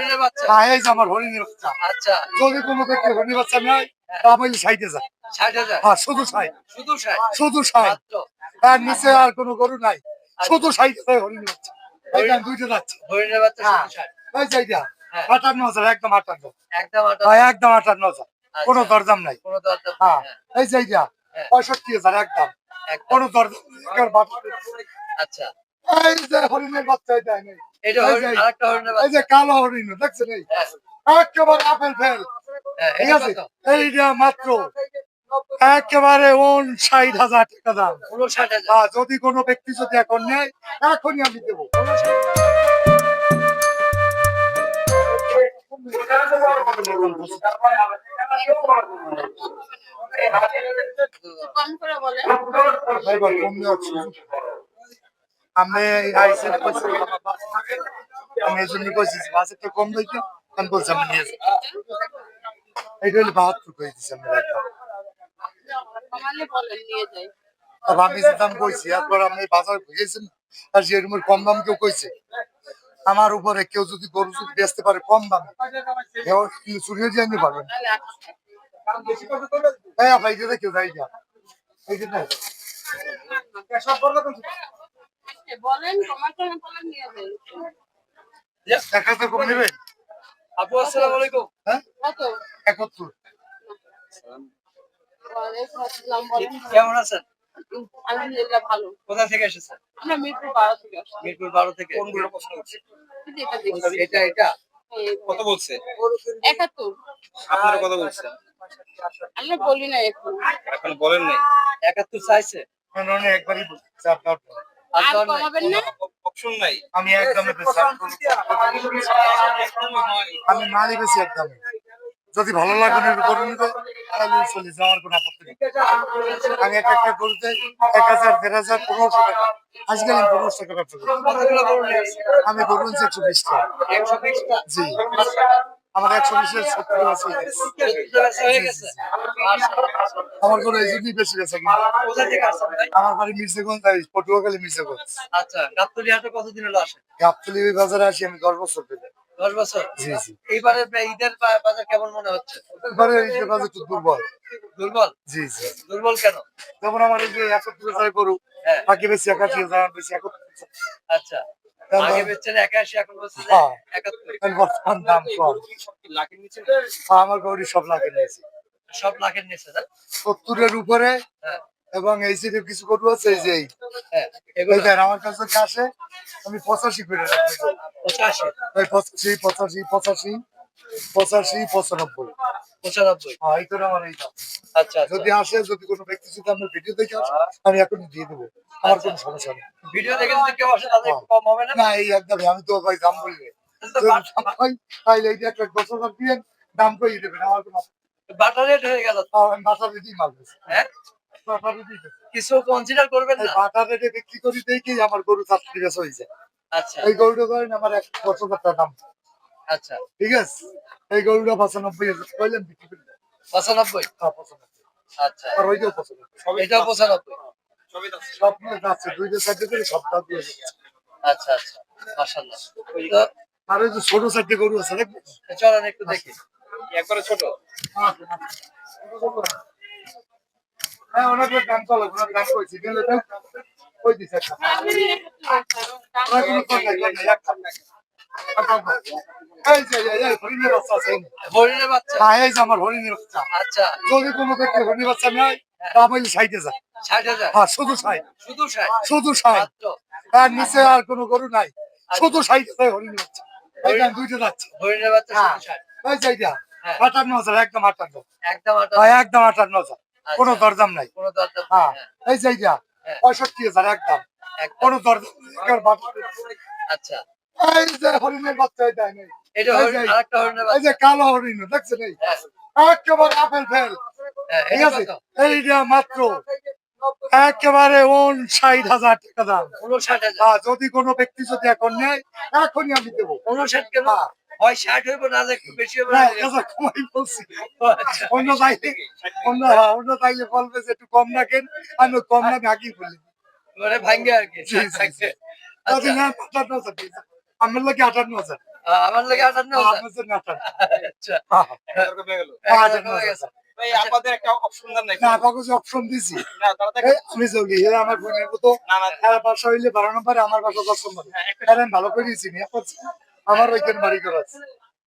হরিণের বাচ্চা? হ্যাঁ এই যে আমার হরিণের বাচ্চা। আচ্ছা। যদি কোনো ব্যক্তি হরিণের বাচ্চা নেয় তা আমি সাইডে যায় ষাট হাজার। হ্যাঁ শুধু সাইড শুধু ষাট? শুধু সাইড আর নিচে আর কোনো গরু নাই। শুধু সাইডে যায় হরিণের বাচ্চা। এইখানে দুইটা যাচ্ছে হরিণের বাচ্চা হ্যাঁ। শুধু ষাট? এই সাইডা। আটান্ন হাজার একদম আটান্ন। একদম আটা একদম আটান্ন হাজার। কোনো আচ্ছা। দরদাম নাই। কোনো দরদাম হ্যাঁ। এই সাইডা। পঁয়ষট্টি হাজার একদম। একদম। কোনো দরদাম নেই, একেবারে বাটার। আচ্ছা। এই যে হরিণের বাচ্চা এটা নেই এটা হরিণ আরেকটা হরিণের এই যে কালো হরিণ দেখছেন এই? হ্যাঁ, একেবারে আপেল ফেল। হ্যাঁ, ঠিক আছে? এইটা মাত্র একেবারে ওন ষাট হাজার টাকা দাম। হাজার। যদি কোনো ব্যক্তি যদি এখন নেয় এখনই আমি দেবো। কম করে বলে। এবার কমে আছে। আমি আইসেন কইছি। আমি এই জন্য কইছি বাসে একটু কম দিতে আমি বলছি আমি নিয়ে হলে বাহাত্তর করে দিচ্ছি আমি রেটটা। বলেন নিয়ে যাই আর আমি যে দাম কইছি এরপর আমি বাজার বুঝেছেন আর যে এরকম কম দাম কেউ কইছে আমার উপরে কেউ যদি গরু যদি বেচতে পারে কম দামে চুরিয়ে দিয়ে নিতে পারবেন। হ্যাঁ ভাই কেউ যাই যা এই যে বলেন বলেন নিয়ে কম আপু আসসালামু আলাইকুম। হ্যাঁ? কত? কেমন আছেন? আলহামদুলিল্লাহ ভালো। কোথা থেকে এসেছেন? আমরা মিরপুর থেকে আসছি। মিরপুর বারো থেকে। কোনগুলো প্রশ্ন করছে? এটা এটা এটা? কত বলছে? একাত্তর। আপনারা কত বলছেন? আমরা বলি না এখন। এখন বলেন নাই। একাত্তর চাইছে? মানে একবারই বলছি। আপনার আর আর কমাবেন না? অপশন নাই। আমি একদমে। আমি বেশি একদমে। যদি ভালো লাগে না গরু নিবে। তাহলে চলে যাওয়ার কোনো আপত্তি নেই। আমি এক একটা গরুতে এক হাজার দেড় হাজার পনেরোশো টাকা। আজকাল আমি পনেরোশো টাকা ব্যবসা করি। আমি নিচ্ছি একশো বিশ টাকা। জি। আমার একশো বিশের সত্তর আছে। গেছে। আমার গরু এই বেশি ভাই? আমার বাড়ি মির্জাগঞ্জ পটুয়াখালী মির্জাগঞ্জ। আচ্ছা গাবতলি হাটে কতদিন হলো গাবতলি বাজারে আসি আমি দশ বছর ধরে। দশ বছর? জি জি। এইবারে ঈদের বাজার কেমন মনে হচ্ছে? এবারে যে বাজার একটু দুর্বল। দুর্বল? জি জি। দুর্বল কেন? যেমন আমার এই যে একত্রিশ হাজার গরু হ্যাঁ। বাকি বেশি একাশি হাজার বেশি একত্রিশ আচ্ছা। আগে বেচছেন একাশি এখন বলছেন যে হ্যাঁ। হাজার। বর্তমান দাম কম। লাখের নিচে আমার গরু সব সব লাখের নিচে না? সত্তরের উপরে হ্যাঁ। এবং এই সাইডে কিছু গরু আছে এই যে। হ্যাঁ আমার কাছে কাছে আমি পঁচাশি করে পঁচাশি পঁচাশি পঁচাশি পঁচাশি পঁচানব্বই। পঁচানব্বই। হ্যাঁ আচ্ছা আচ্ছা। যদি আসে যদি কোনো ব্যক্তি যদি আপনার ভিডিও দেখে আসে আমি এখনই দিয়ে দেবো। আমার কোনো সমস্যা নেই। ভিডিও দেখে যদি কেউ আসে তাদের কম হবে না? না এই একদমই আমি তো ভাই দাম তাইলে এই দশ হাজার দিয়ে দাম করে দেবেন আমার কোনো বাটার রেট হয়ে গেল। তো, আমি বাটা রেটেই মাল হ্যাঁ? বাটা। কিছু কনসিডার করবেন না? বাটা রেটে বিক্রি করি দেখি আমার গরু চারটি হয়েছে। আচ্ছা। এই গরুটা করেন আমার এক বছর দাম। আচ্ছা ঠিক আছে। এই গরুটা পঁচানব্বই হাজার। কইলেন বিক্রি করে পঁচানব্বই? হ্যাঁ, পঁচানব্বই। আচ্ছা। আর ওইটাও পঁচানব্বই। এটাও পঁচানব্বই। সব মিলে দুইটা সাইডে করে সব দিয়ে আচ্ছা আচ্ছা। আর ওই যে ছোট সাইডে গরু আছে দেখবেন? চলেন একটু দেখি। একবারে ছোট? হ্যাঁ চলো কইছি। দিলে তো দিছে? একটা এই যে এই এই হরিণের বাচ্চা? আছে হরিণের বাচ্চা হ্যাঁ এই যে আমার হরিণের বাচ্চা। আচ্ছা। যদি কোনো ব্যক্তি হরিণের বাচ্চা নেয় তা আমি সাইডে যায় ষাট হাজার? হ্যাঁ শুধু সাইড শুধু ষাট? শুধু সাইড আর নিচে আর কোনো গরু নাই। শুধু যায় হরিণের বাচ্চা। এইখানে দুইটা যাচ্ছে। হরিণের বাচ্চা হ্যাঁ। ষাট? এই সাইডা হ্যাঁ। আটান্ন হাজার একদম আটান্ন। একদম আটা একদম আটান্ন হাজার। কোনো দরদাম নাই। কোনো দরদাম হ্যাঁ। এই। পঁয়ষট্টি হাজার একদম। একদম। কোনো দরদাম। আচ্ছা। এই যে হরিণের বাচ্চা এটা নেই। এই যে- কালো হরিণ দেখছেন এই? হ্যাঁ, একেবারে আপেল ফেল। হ্যাঁ, ঠিক আছে? এইটা মাত্র একেবারে ওন ষাট হাজার টাকা দাম। হাজার। যদি কোনো ব্যক্তি যদি এখন নেয় এখনই আমি দেবো। উনষাট হ্যাঁ। হয় ষাট হইব না একটু বেশি হবে। কমাই বলছি। আচ্ছা। অন্য চাইলে অন্য অন্য চাইলে বলবে যে একটু কম রাখেন আমি কম রাখি আগেই বলি মানে ভাঙ্গে আর কি। আচ্ছা। না আমার লাগে আটান্ন হাজার। আমার লাগে আটান্ন হাজার। আচ্ছা। হ্যাঁ, হ্যাঁ। হয়ে হ্যাঁ, হয়ে আমি জলদি আমার বোনের মতো। না না। এরা বাসা হইলে বারো নম্বরে আমার বাসা দশ নম্বরে। আমি ভালো করে চিনি আমার ওইখানে বাড়ি করা আছে।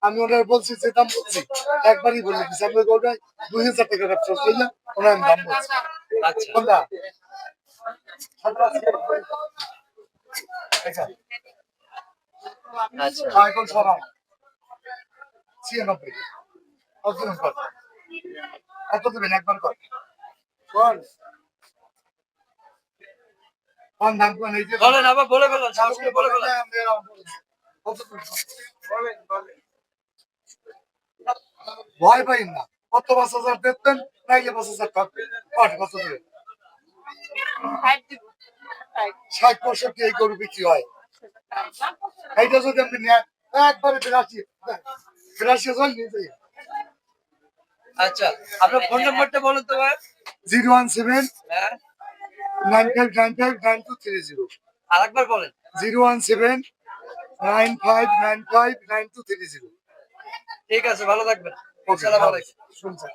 আমি ওনার বলছি যে দাম বলছি একবারই বলে দিচ্ছি আমি ওটা দুই হাজার টাকা ব্যবসা করলাম ওনার দাম বলছি। আচ্ছা। কোনটা আচ্ছা সরাম ছিয়ানব্বই। অর্জন কর এত দেবেন একবার কর। কর। কোন দাম কোন এই যে বলেন আবার বলে ফেলেন সাহস করে বলে ফেলেন। ভয় পাই না। কত পাঁচ হাজার দেখতেন না ইয়ে পাঁচ হাজার থাকবেন কত কত দেবেন? ষাট পঁয়ষট্টি এই গরু বিক্রি হয়। এইটা যদি আপনি নেন একবারে বিরাশি বিরাশি হাজার নিয়ে যাই। আচ্ছা আপনার ফোন নাম্বারটা বলুন তো ভাই। জিরো ওয়ান সেভেন হ্যাঁ। Nine five nine five nine two three zero. আরেকবার বলেন। Zero one seven nine five nine five nine two three zero. ঠিক আছে ভালো থাকবেন। আসসালামু আলাইকুম। শুনছেন।